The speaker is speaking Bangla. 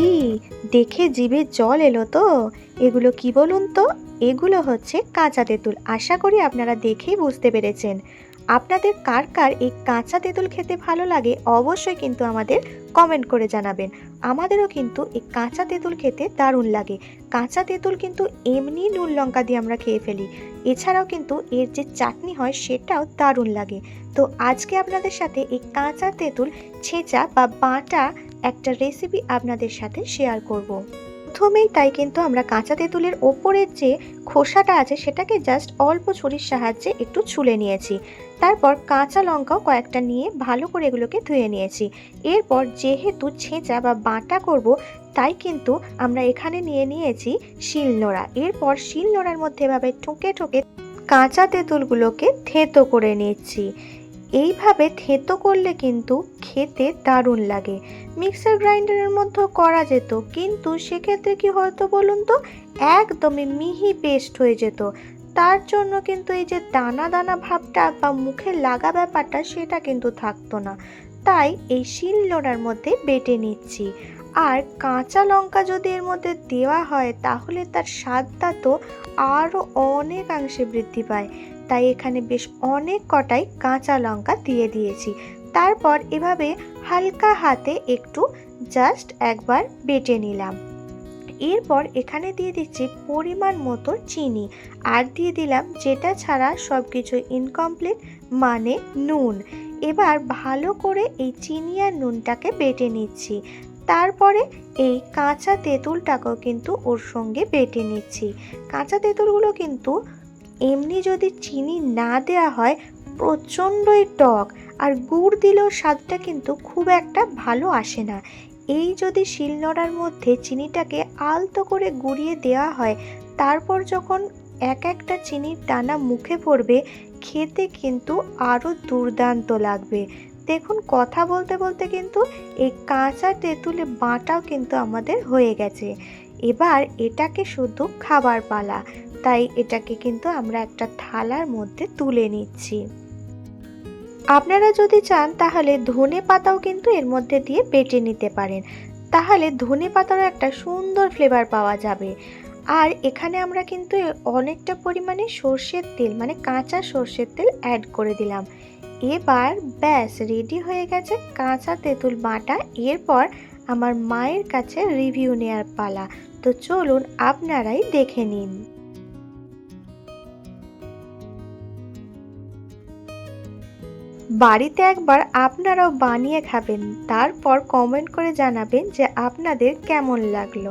কি? দেখে জিভে জল এলো তো। এগুলো কি বলুন তো? এগুলো হচ্ছে কাঁচা তেঁতুল। আশা করি আপনারা দেখেই বুঝতে পেরেছেন। আপনাদের কার কার এই কাঁচা তেঁতুল খেতে ভালো লাগে অবশ্যই কিন্তু আমাদের কমেন্ট করে জানাবেন। আমাদেরও কিন্তু এই কাঁচা তেঁতুল খেতে দারুণ লাগে। কাঁচা তেঁতুল কিন্তু এমনি নুন লঙ্কা দিয়ে আমরা খেয়ে ফেলি। এছাড়াও কিন্তু এর যে চাটনি হয় সেটাও দারুণ লাগে। তো আজকে আপনাদের সাথে এই কাঁচা তেঁতুল, ছেঁচা বা বাটা একটা রেসিপি আপনাদের সাথে শেয়ার করব। প্রথমেই তাই কিন্তু আমরা কাঁচা তেঁতুলের ওপরের যে খোসাটা আছে, সেটাকে জাস্ট অল্প ছুরির সাহায্যে একটু ছুলে নিয়েছি। তারপর কাঁচা লঙ্কাও কয়েকটা নিয়ে ভালো করে এগুলোকে ধুয়ে নিয়েছি। এরপর যেহেতু ছেঁচা বা বাটা করব, তাই কিন্তু আমরা এখানে নিয়ে নিয়েছি শিলনোড়া এরপর শিলনোড়ার মধ্যে এভাবে ঠুকে ঠুকে কাঁচা তেঁতুলগুলোকে থেতো করে নিচ্ছি। এইভাবে থেতো করলে কিন্তু খেতে দারুণ লাগে। মিক্সার গ্রাইন্ডারের মধ্যেও করা যেত, কিন্তু সেক্ষেত্রে কি হয়তো বলুন তো? একদমই মিহি পেস্ট হয়ে যেত। তার জন্য কিন্তু এই যে দানা দানা ভাবটা বা মুখে লাগা ব্যাপারটা সেটা কিন্তু থাকতো না। তাই এই শিল নোড়ার মধ্যে বেটে নিচ্ছি। আর কাঁচা লঙ্কা যদি এর মধ্যে দেওয়া হয়, তাহলে তার স্বাদটা তো আরও অনেকাংশে বৃদ্ধি পায়। তাই এখানে বেশ অনেক কটাই কাঁচা লঙ্কা দিয়ে দিয়েছি। তারপর এভাবে হালকা হাতে একটু জাস্ট একবার বেটে নিলাম। এরপর এখানে দিয়ে দিচ্ছি পরিমাণ মতো চিনি আর দিয়ে দিলাম যেটা ছাড়া সব কিছু ইনকমপ্লিট মানে নুন। এবার ভালো করে এই চিনি আর নুনটাকে বেটে নিচ্ছি। তারপরে এই কাঁচা তেঁতুলটাকেও কিন্তু ওর সঙ্গে বেটে নিচ্ছি। কাঁচা তেঁতুলগুলো কিন্তু এমনি যদি চিনি না দেওয়া হয়, প্রচণ্ডই টক। আর গুড় দিলেও স্বাদটা কিন্তু খুব একটা ভালো আসে না। এই যদি শিলনোড়ার মধ্যে চিনিটাকে আলতো করে গুঁড়িয়ে দেওয়া হয়, তারপর যখন এক একটা চিনির দানা মুখে পড়বে, খেতে কিন্তু আরও দুর্দান্ত লাগবে। দেখুন, কথা বলতে বলতে কিন্তু এই কাঁচা তেঁতুলে বাটাও কিন্তু আমাদের হয়ে গেছে। এবার এটাকে শুধু খাবার পালা, তাই এটাকে কিন্তু আমরা একটা থালার মধ্যে তুলে নিচ্ছি। আপনারা যদি চান, তাহলে ধনে পাতাও কিন্তু এর মধ্যে দিয়ে বেটে নিতে পারেন। তাহলে ধনে পাতারও একটা সুন্দর ফ্লেভার পাওয়া যাবে। আর এখানে আমরা কিন্তু অনেকটা পরিমাণে সর্ষের তেল মানে কাঁচা সর্ষের তেল অ্যাড করে দিলাম। এবার ব্যাস রেডি হয়ে গেছে কাঁচা তেঁতুল বাটা। এরপর আমার মায়ের কাছে রিভিউ নেওয়ার পালা। তো চলুন, আপনারাই দেখে নিন। বাড়িতে একবার আপনারাও বানিয়ে খাবেন। তারপর কমেন্ট করে জানাবেন যে আপনাদের কেমন লাগল।